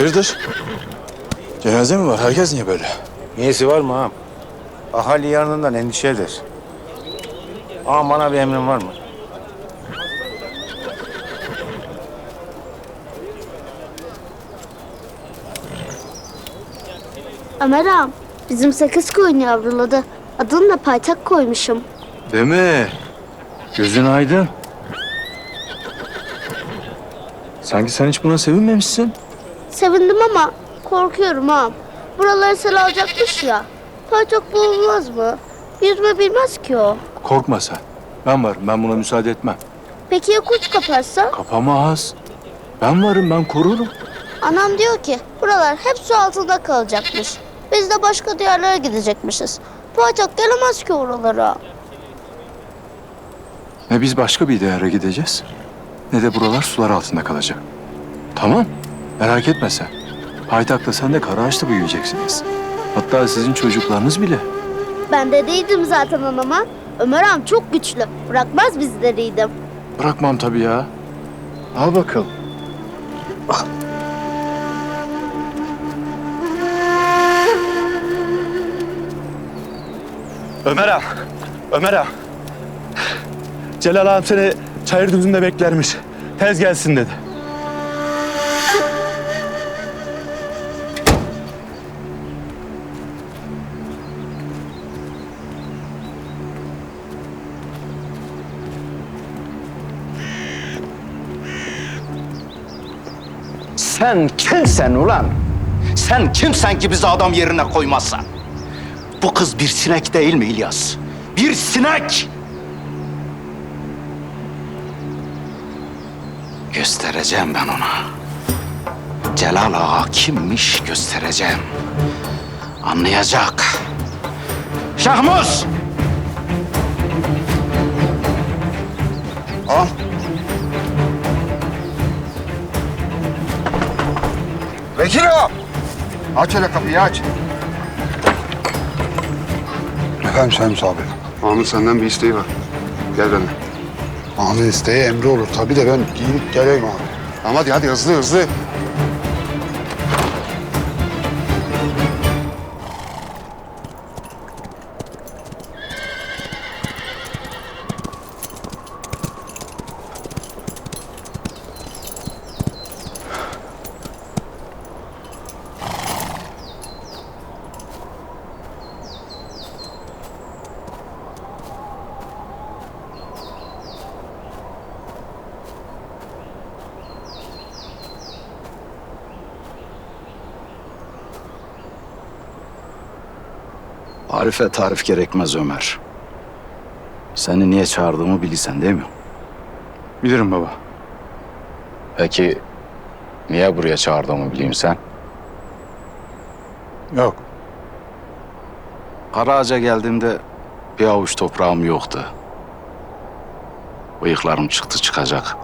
Hayırdır? Cenaze mi var? Herkes niye böyle? Niyesi var mı ağam? Ahali yarınından endişe eder. Ağam bana bir emrin var mı? Ömer ağam, bizim sakız koyun yavruladı. Adını da paytak koymuşum. Değil mi? Gözün aydın. Sanki sen hiç buna sevinmemişsin. Sevindim ama korkuyorum ağam. Buraları sel alacakmış ya. Paytak bulunmaz mı? Yüzme bilmez ki o. Korkma sen. Ben varım. Ben buna müsaade etmem. Peki ya kurt kaparsa? Kapamaz. Ben varım. Ben korurum. Anam diyor ki buralar hep su altında kalacakmış. Biz de başka diyarlara gidecekmişiz. Paytak gelemez ki oralara. Ne biz başka bir değere gideceğiz. Ne de buralar sular altında kalacak. Tamam. Merak etme sen. Paytakta sen de Karaağaç'ta büyüyeceksiniz. Hatta sizin çocuklarınız bile. Ben dedeydim zaten anama. Ömer ağam çok güçlü. Bırakmaz bizi dedeydim. Bırakmam tabii ya. Al bakalım. Ömer ağa, Ömer ağa. Celal ağam seni çayır düzünde beklermiş. Tez gelsin dedi. Sen kimsen ulan? Sen kimsen ki bizi adam yerine koymazsan? Bu kız bir sinek değil mi İlyas? Bir sinek! Göstereceğim ben ona. Celal Ağa kimmiş göstereceğim. Anlayacak. Şahmuz! Al. Vekilim! Aç hele kapıyı aç. Efendim Şems abi. Ağamın senden bir isteği var. Gel benimle. Ağamın isteği emri olur. Tabii de ben giyinip geleyim abi. Tamam hadi hadi hızlı hızlı. Arife tarif gerekmez Ömer. Seni niye çağırdığımı bilirsen değil mi? Bilirim baba. Peki niye buraya çağırdığımı bileyim sen? Yok. Karaağaç'a geldiğimde bir avuç toprağım yoktu. Bıyıklarım çıktı çıkacak.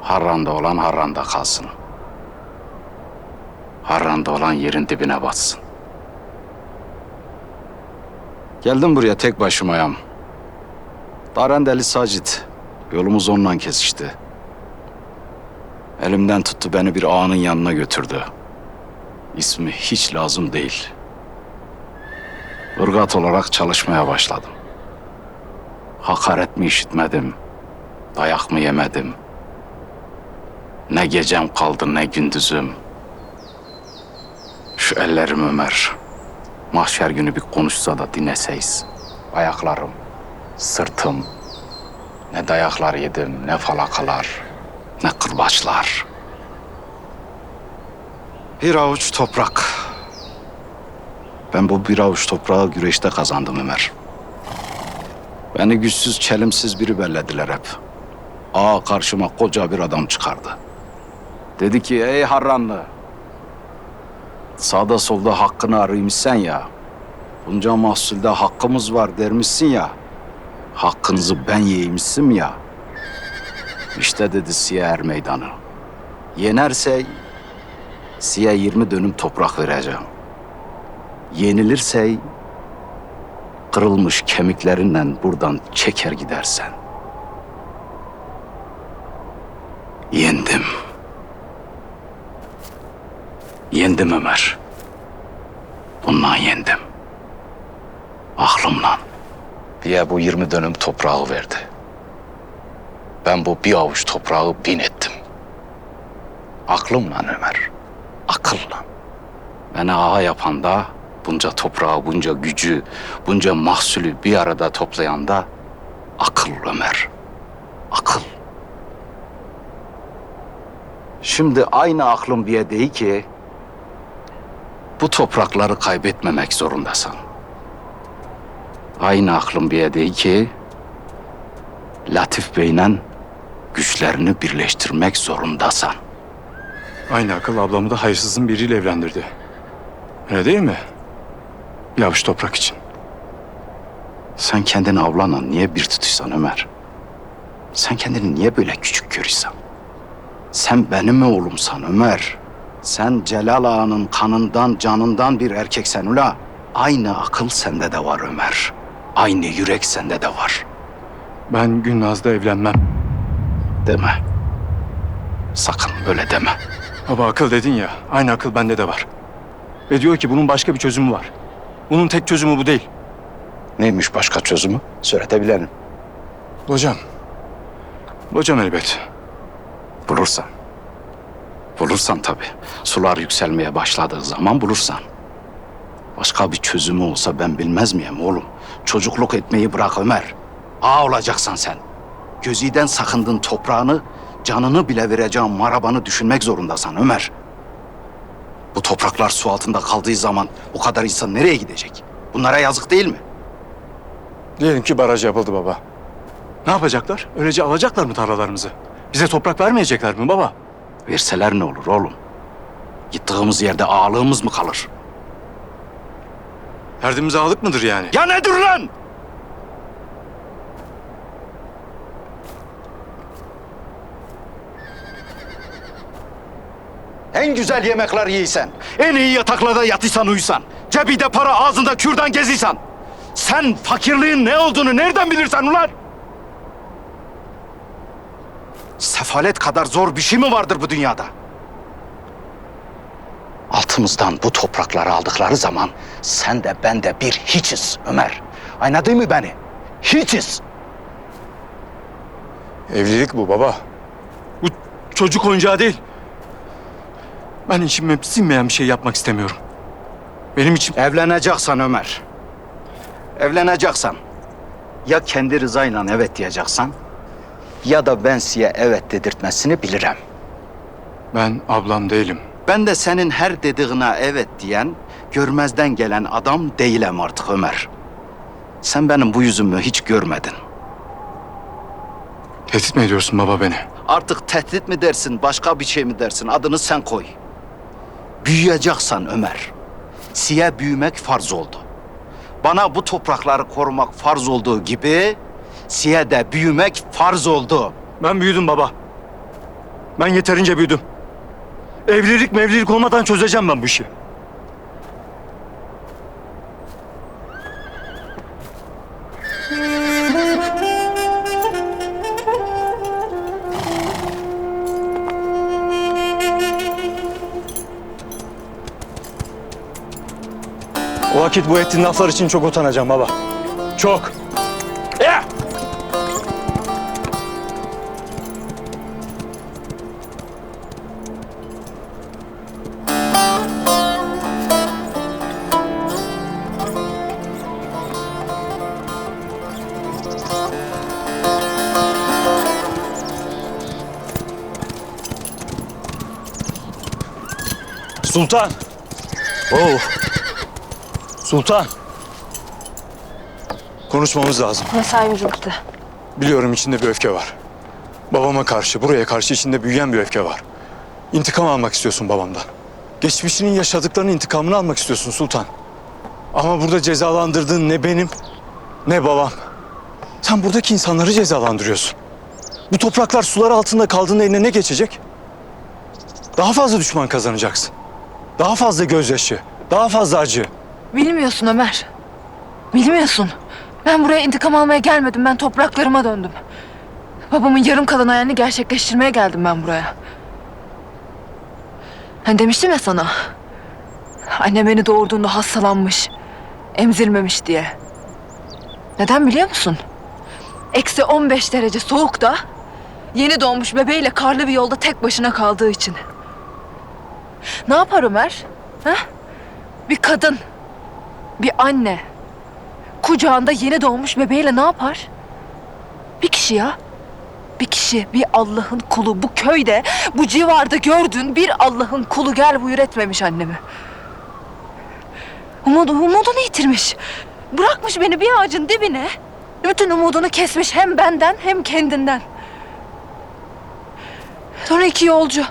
Harranda olan harranda kalsın. Harranda olan yerin dibine batsın. Geldim buraya tek başımayam. Darendeli Sacit. Yolumuz onunla kesişti. Elimden tuttu beni bir ağanın yanına götürdü. İsmi hiç lazım değil. Irgat olarak çalışmaya başladım. Hakaret mi işitmedim, dayak mı yemedim. Ne gecem kaldı ne gündüzüm. Şu ellerim Ömer. Mahşer günü bir konuşsa da dinleseyiz. Ayaklarım, sırtım. Ne dayaklar yedim, ne falakalar, ne kırbaçlar. Bir avuç toprak. Ben bu bir avuç toprağı güreşte kazandım Ömer. Beni güçsüz, çelimsiz biri bellediler hep. Aa karşıma koca bir adam çıkardı. Dedi ki ey Harranlı. Sağda solda hakkını araymışsen ya. Bunca mahsulde hakkımız var dermişsin ya. Hakkınızı ben yiymişsim ya. İşte dedi Siyer meydanı. Yenerse size 20 dönüm toprak vereceğim. Yenilirse kırılmış kemiklerinden buradan çeker gidersen. Yendim. Yendim Ömer. Bundan yendim. Aklımla. Diye bu 20 dönüm toprağı verdi. Ben bu bir avuç toprağı bin ettim. Aklımla Ömer. Akılla. Beni ağa yapan da bunca toprağı, bunca gücü, bunca mahsulü bir arada toplayan da akıl Ömer. Akıl. Şimdi aynı aklım diye değil ki bu toprakları kaybetmemek zorundasın. Aynı aklım bir değil ki Latif Bey'le güçlerini birleştirmek zorundasın. Aynı akıl ablamı da hayırsızın biriyle evlendirdi. Öyle değil mi? Bir avuç toprak için. Sen kendini avlana niye bir tutuyorsan Ömer? Sen kendini niye böyle küçük görüyorsan? Sen benim oğlumsan Ömer. Sen Celal Ağa'nın kanından, canından bir erkeksen ula. Aynı akıl sende de var Ömer. Aynı yürek sende de var. Ben Gülnaz'da evlenmem. Deme. Sakın öyle deme. Baba akıl dedin ya, aynı akıl bende de var. Ve diyor ki bunun başka bir çözümü var. Bunun tek çözümü bu değil. Neymiş başka çözümü? Söyletebilirim. Hocam. Hocam elbet. Bulursan. Bulursan tabii. Sular yükselmeye başladığı zaman bulursan. Başka bir çözümü olsa ben bilmez miyim oğlum? Çocukluk etmeyi bırak Ömer. Ağa olacaksan sen. Göziden sakındığın toprağını, canını bile vereceğin marabanı düşünmek zorundasın Ömer. Bu topraklar su altında kaldığı zaman bu kadar insan nereye gidecek? Bunlara yazık değil mi? Diyelim ki baraj yapıldı baba. Ne yapacaklar? Öylece alacaklar mı tarlalarımızı? Bize toprak vermeyecekler mi baba? Verseler ne olur oğlum? Gittiğimiz yerde ağalığımız mı kalır? Derdimize alık mıdır yani? Ya nedir lan? En güzel yemekler yiysen, en iyi yataklarda yatıysan uyusan, cebide para ağzında kürdan geziysen, sen fakirliğin ne olduğunu nereden bilirsen ulan? Sefalet kadar zor bir şey mi vardır bu dünyada? Altımızdan bu toprakları aldıkları zaman sen de ben de bir hiçiz Ömer. Anladın mı beni? Hiçiz. Evlilik bu baba. Bu çocuk oyuncağı değil. Ben içime sinmeyen bir şey yapmak istemiyorum. Benim için Evleneceksen Ömer. Evleneceksen ya kendi rızayla evet diyeceksen ya da ben size evet dedirtmesini bilirim. ben ablam değilim. Ben de senin her dediğine evet diyen, görmezden gelen adam değilim artık Ömer. Sen benim bu yüzümü hiç görmedin. Tehdit mi ediyorsun baba beni? Artık tehdit mi dersin, başka bir şey mi dersin? Adını sen koy. Büyüyeceksen Ömer. Siye büyümek farz oldu. Bana bu toprakları korumak farz olduğu gibi... ...siye de büyümek farz oldu. Ben büyüdüm baba. Ben yeterince büyüdüm. Evlilik mevlilik olmadan çözeceğim ben bu işi. O vakit bu ettiğin laflar için çok utanacağım baba. Çok. Sultan. Oo. Sultan. Konuşmamız lazım. Mesaimiz bitti. Biliyorum içinde bir öfke var. Babama karşı, buraya karşı içinde büyüyen bir öfke var. İntikam almak istiyorsun babamdan. Geçmişinin yaşadıklarının intikamını almak istiyorsun Sultan. Ama burada cezalandırdığın ne benim ne babam. Sen buradaki insanları cezalandırıyorsun. Bu topraklar sular altında kaldığında eline ne geçecek? Daha fazla düşman kazanacaksın. Daha fazla gözyaşı, daha fazla acı. Bilmiyorsun Ömer. Bilmiyorsun. Ben buraya intikam almaya gelmedim. Ben topraklarıma döndüm. Babamın yarım kalan hayalini gerçekleştirmeye geldim ben buraya. Hani demiştim ya sana. Annem beni doğurduğunda hastalanmış. Emzirmemiş diye. Neden biliyor musun? Eksi 15 derece soğukta yeni doğmuş bebeğiyle karlı bir yolda tek başına kaldığı için. Ne yapar Ömer? Ha? Bir kadın, bir anne kucağında yeni doğmuş bebeğiyle ne yapar? Bir kişi ya. Bir kişi, bir Allah'ın kulu bu köyde, bu civarda gördüğün bir Allah'ın kulu gel buyur etmemiş annemi. Umudu, umudunu yitirmiş. Bırakmış beni bir ağacın dibine. Bütün umudunu kesmiş hem benden hem kendinden. Sonra iki yolcu.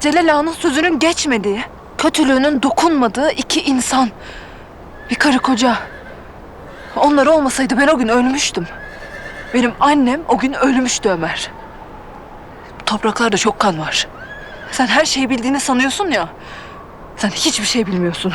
Celal Ağa'nın sözünün geçmediği, kötülüğünün dokunmadığı iki insan. Bir karı koca. Onlar olmasaydı ben o gün ölmüştüm. Benim annem o gün ölmüştü Ömer. Topraklarda çok kan var. Sen her şeyi bildiğini sanıyorsun ya. Sen hiçbir şey bilmiyorsun.